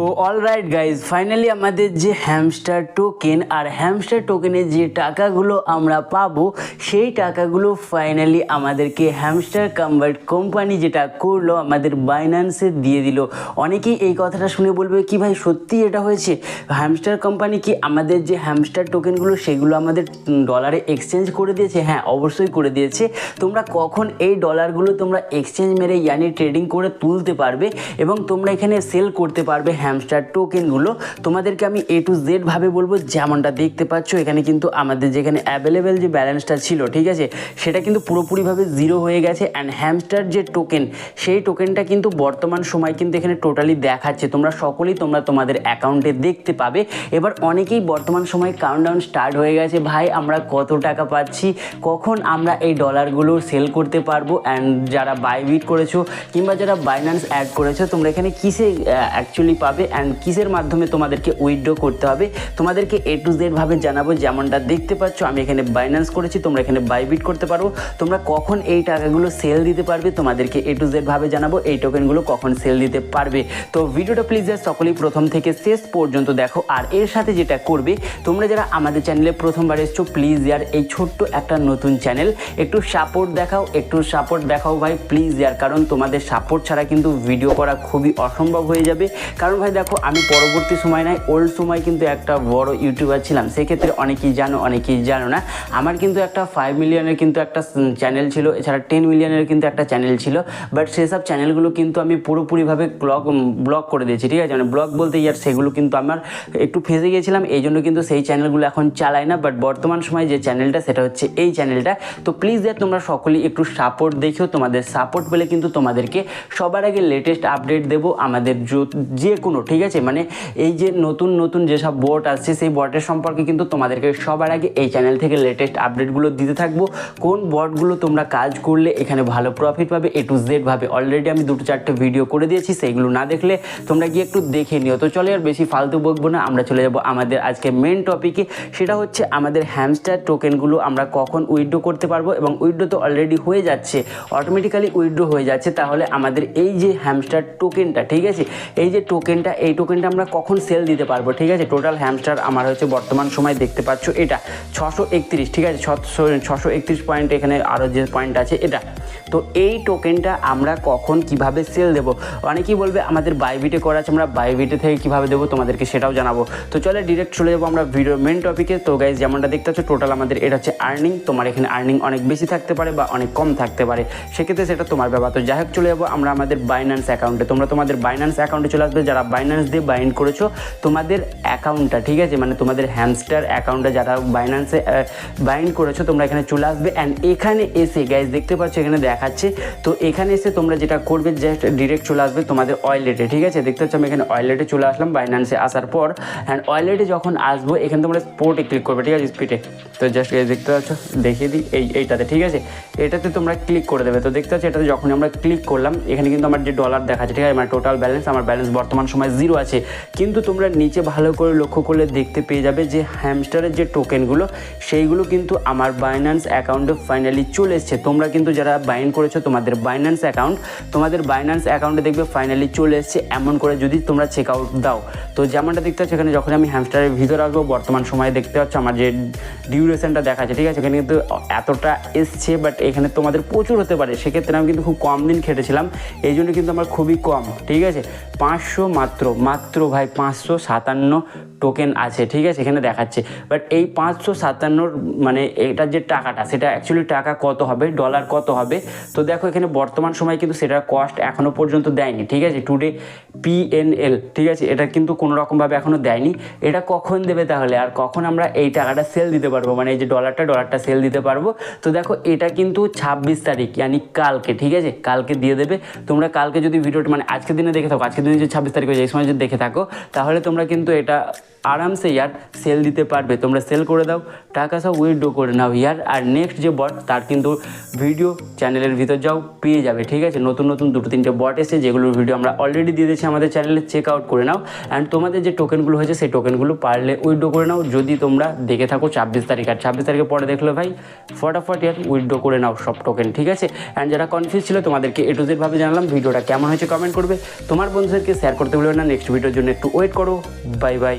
তো all right guys finally আমাদের যে হ্যামস্টার টোকেন আর হ্যামস্টার টোকেনের যে টাকাগুলো আমরা পাবো, সেই টাকাগুলো ফাইনালি আমাদেরকে হ্যামস্টার কনভার্ট কোম্পানি যেটা করল, আমাদের বাইন্যান্সে দিয়ে দিল। অনেকেই এই কথাটা শুনে বলবে, কি ভাই, সত্যি এটা হয়েছে? হ্যামস্টার কোম্পানি কি আমাদের যে হ্যামস্টার টোকেনগুলো সেগুলো আমাদের ডলারে এক্সচেঞ্জ করে দিয়েছে? হ্যাঁ অবশ্যই করে দিয়েছে। তোমরা কখন এই ডলারগুলো তোমরা এক্সচেঞ্জ মেরে ইয়ানি ট্রেডিং করে তুলতে পারবে, এবং তোমরা এখানে সেল করতে পারবে হ্যামস্টার টোকেনগুলো তোমাদেরকে আমি এ টু জেড ভাবে বলব, যেমনটা দেখতে পাচ্ছ, এখানে কিন্তু আমাদের যেখানে অ্যাভেলেবেল যে ব্যালেন্সটা ছিল, ঠিক আছে? সেটা কিন্তু পুরোপুরিভাবে জিরো হয়ে গেছে অ্যান্ড হ্যামস্টার যে টোকেন সেই টোকেনটা কিন্তু বর্তমান সময় কিন্তু এখানে টোটালি দেখাচ্ছে। তোমরা সকলেই তোমরা তোমাদের অ্যাকাউন্টে দেখতে পাবে। এবার অনেকেই বর্তমান সময় কাউন্টডাউন স্টার্ট হয়ে গেছে, ভাই, আমরা কত টাকা পাচ্ছি? কখন আমরা এই ডলারগুলো সেল করতে পারব? অ্যান্ড যারা বাইবিট করেছ, কিংবা যারা বাইন্যান্স অ্যাড করেছ, তোমরা এখানে কিসে অ্যাকচুয়ালি পাবে? অ্যান্ড কিসের মাধ্যমে তোমাদেরকে উইথড্র করতে হবে, তোমাদেরকে এ টু জেডভাবে জানাব যেমনটা দেখতে পাচ্ছ, আমি এখানে বাইন্যান্স করেছি, তোমরা এখানে বাইবিট করতে পারো। তোমরা কখন এই টাকাগুলো সেল দিতে পারবে, তোমাদেরকে এ টু জেড ভাবে জানাব, এই টোকেনগুলো কখন সেল দিতে পারবে। তো ভিডিওটা প্লিজ সকলেই প্রথম থেকে শেষ পর্যন্ত দেখো, আর এর সাথে যেটা করবে, তোমরা যারা আমাদের চ্যানেলে প্রথমবার এসছো প্লিজ ইয়ার এই ছোট্ট একটা নতুন চ্যানেল একটু সাপোর্ট দেখাও, একটু সাপোর্ট দেখাও ভাই প্লিজ ইয়ার, কারণ তোমাদের সাপোর্ট ছাড়া কিন্তু ভিডিও করা খুবই অসম্ভব হয়ে যাবে। কারণ ভাই দেখো, আমি পরবর্তী সময় নয় ওল্ড সময় কিন্তু একটা বড় ইউটিউবার ছিলাম। সেক্ষেত্রে অনেকেই জানো অনেকেই জানো না। আমার কিন্তু একটা ফাইভ মিলিয়নের কিন্তু একটা চ্যানেল ছিল, এছাড়া টেন মিলিয়নের কিন্তু একটা চ্যানেল ছিল। বাট সেসব চ্যানেলগুলো কিন্তু আমি পুরোপুরিভাবে ব্লগ ব্লক করে দিয়েছি, ঠিক আছে? মানে ব্লগ বলতে ইয়ার সেগুলো কিন্তু আমার একটু ফেঁসে গিয়েছিলাম এই জন্য কিন্তু সেই চ্যানেলগুলো এখন চালাই না। বাট বর্তমান সময় যে চ্যানেলটা সেটা হচ্ছে এই চ্যানেলটা তো প্লিজ ইয়ার তোমরা সকলেই একটু সাপোর্ট দেখো তোমাদের সাপোর্ট পেলে কিন্তু তোমাদেরকে সবার আগে লেটেস্ট আপডেট দেবো। আমাদের যে কোনো ঠিক আছে? মানে এই যে নতুন নতুন যেসব বোট আসছে, সেই বোটের সম্পর্কে কিন্তু তোমাদেরকে সবার আগে এই চ্যানেল থেকে লেটেস্ট আপডেটগুলো দিতে থাকব। কোন বটগুলো তোমরা কাজ করলে এখানে ভালো প্রফিট পাবে এ টু জেড ভাবে। অলরেডি আমি দুটো, চারটে ভিডিও করে দিয়েছি, সেইগুলো না দেখলে তোমরা গিয়ে একটু দেখে নিও। তো চলে, আর বেশি ফালতু বকবো না, আমরা চলে যাব আমাদের আজকে মেন টপিকে সেটা হচ্ছে আমাদের হ্যামস্টার টোকেনগুলো আমরা কখন উইড্রো করতে পারব, এবং উইড্রো তো অলরেডি হয়ে যাচ্ছে। অটোমেটিক্যালি উইড্রো হয়ে যাচ্ছে, তাহলে আমাদের এই যে হ্যামস্টার টোকেনটা ঠিক আছে? এই যে টোকেনটা এই টোকেনটা আমরা কখন সেল দিতে পারব, ঠিক আছে? টোটাল হ্যামস্টার আমার হচ্ছে বর্তমান সময় দেখতে পাচ্ছ এটা, ছশো একত্রিশ, ঠিক আছে? ছশো ছশো একত্রিশ পয়েন্ট এখানে আরও যে পয়েন্ট আছে এটা। তো এই টোকেনটা আমরা কখন কীভাবে সেল দেবো? অনেকেই বলবে আমাদের বাইবিটে করা আছে, আমরা বাইবিটে থেকে কীভাবে দেবো তোমাদেরকে সেটাও জানাব। তো চলে ডিরেক্ট চলে যাব আমরা ভিডিও মেন টপিকে তো গাইজ যেমনটা দেখতে পাচ্ছ টোটাল আমাদের এটা হচ্ছে আর্নিং তোমার এখানে আর্নিং অনেক বেশি থাকতে পারে বা অনেক কম থাকতে পারে। সেক্ষেত্রে সেটা তোমার ব্যাপার। তো যাই হোক, চলে যাব আমরা আমাদের বাইন্যান্স অ্যাকাউন্টে তোমরা তোমাদের বাইন্যান্স অ্যাকাউন্টে চলে আসবে। যারা বাইন্যান্স দিয়ে বাইন্ড করেছ, তোমাদের অ্যাকাউন্টটা ঠিক আছে? মানে তোমাদের হ্যামস্টার অ্যাকাউন্টে যারা বাইন্যান্সে বাইন্ড করেছ, তোমরা এখানে চলে আসবে। অ্যান্ড এখানে এসে গাইজ দেখতে পাচ্ছ, এখানে দেখাচ্ছে। তো এখানে এসে তোমরা যেটা করবে জাস্ট ডিরেক্ট চলে আসবে তোমাদের ওয়ালেটে ঠিক আছে? দেখতে পাচ্ছ, আমি এখানে ওয়ালেটে চলে আসলাম বাইন্যান্সে আসার পর। অ্যান্ড ওয়ালেটে যখন আসব, এখানে তোমরা স্পোর্টে ক্লিক করবে, ঠিক আছে স্পিডে তো জাস্ট দেখতে পাচ্ছ, দেখিয়ে দিই, এই, এইটাতে, ঠিক আছে? এটাতে তোমরা ক্লিক করে দেবে। তো দেখতে পাচ্ছ, এটাতে যখন আমরা ক্লিক করলাম, এখানে কিন্তু আমার যে ডলার দেখাচ্ছে, ঠিক আছে আমার টোটাল ব্যালেন্স আমার ব্যালেন্স বর্তমান সময় জিরো আছে। কিন্তু তোমরা নিচে ভালো করে লক্ষ্য করলে দেখতে পেয়ে যাবে যে হ্যামস্টারের যে টোকেনগুলো সেইগুলো কিন্তু আমার বাইন্যান্স অ্যাকাউন্টে ফাইনালি চলে এসছে। তোমরা কিন্তু যারা বাইন্ড করেছ, তোমাদের বাইন্যান্স অ্যাকাউন্ট তোমাদের বাইন্যান্স অ্যাকাউন্টে দেখবে ফাইনালি চলে এসছে। এমন করে যদি তোমরা চেক আউট দাও। তো যেমনটা দেখতে পাচ্ছ, এখানে যখন আমি হ্যামস্টারের ভিতরে আসব, বর্তমান সময়ে দেখতে পাচ্ছ আমার যে ডিউরেশনটা দেখাচ্ছে, ঠিক আছে? এখানে কিন্তু এতটা এসছে বাট এখানে তোমাদের প্রচুর হতে পারে। সেক্ষেত্রে আমি কিন্তু খুব কম দিন খেটেছিলাম। এই জন্য কিন্তু আমার খুবই কম, ঠিক আছে? পাঁচশো মাত্র মাত্র ভাই পাঁচশো সাতান্ন টোকেন আছে, ঠিক আছে? এখানে দেখাচ্ছে। বাট এই পাঁচশো সাতান্নর মানে এটার যে টাকাটা, সেটা অ্যাকচুয়ালি টাকা কত হবে? ডলার কত হবে? তো দেখো এখানে বর্তমান সময় কিন্তু সেটার কস্ট এখনও পর্যন্ত দেয়নি, ঠিক আছে? টুডে পিএনএল ঠিক আছে? এটা কিন্তু কোনো রকমভাবে এখনও দেয়নি। এটা কখন দেবে তাহলে? আর কখন আমরা এই টাকাটা সেল দিতে পারব? মানে এই যে ডলারটা ডলারটা সেল দিতে পারব? তো দেখো, এটা কিন্তু ছাব্বিশ তারিখ ইয়ানি কালকে, ঠিক আছে? কালকে দিয়ে দেবে। তোমরা কালকে যদি ভিডিওটা মানে আজকের দিনে দেখে থাকো, আজকের দিনে যে ছাব্বিশ তারিখ হয়েছে এই সময় যদি দেখে থাকো, তাহলে তোমরা কিন্তু এটা আরামসে ইয়ার সেল দিতে পারবে। তোমরা সেল করে দাও, টাকা সব উইথড্র করে নাও ইয়ার। আর নেক্সট যে বট তার কিন্তু ভিডিও চ্যানেলের ভিতর যাও, পেয়ে যাবে, ঠিক আছে? নতুন নতুন দুটো, তিনটে বট এসে যেগুলোর ভিডিও আমরা অলরেডি দিয়ে দিয়েছি আমাদের চ্যানেলে চেক আউট করে নাও। অ্যান্ড তোমাদের যে টোকেনগুলো হয়েছে, সেই টোকেনগুলো পারলে উইথড্র করে নাও। যদি তোমরা দেখে থাকো ছাব্বিশ তারিখ, আর ছাব্বিশ তারিখে পরে দেখলে ভাই, ফটাফট ইয়ার উইথড্র করে নাও সব টোকেন ঠিক আছে? অ্যান্ড যারা কনফিউজ ছিল, তোমাদেরকে এ টু জেডভাবে জানালাম, ভিডিওটা কেমন হয়েছে কমেন্ট করবে। তোমার বন্ধুদেরকে শেয়ার করতে ভুলবে না নেক্সট ভিডিওর জন্য একটু ওয়েট করো। Bye bye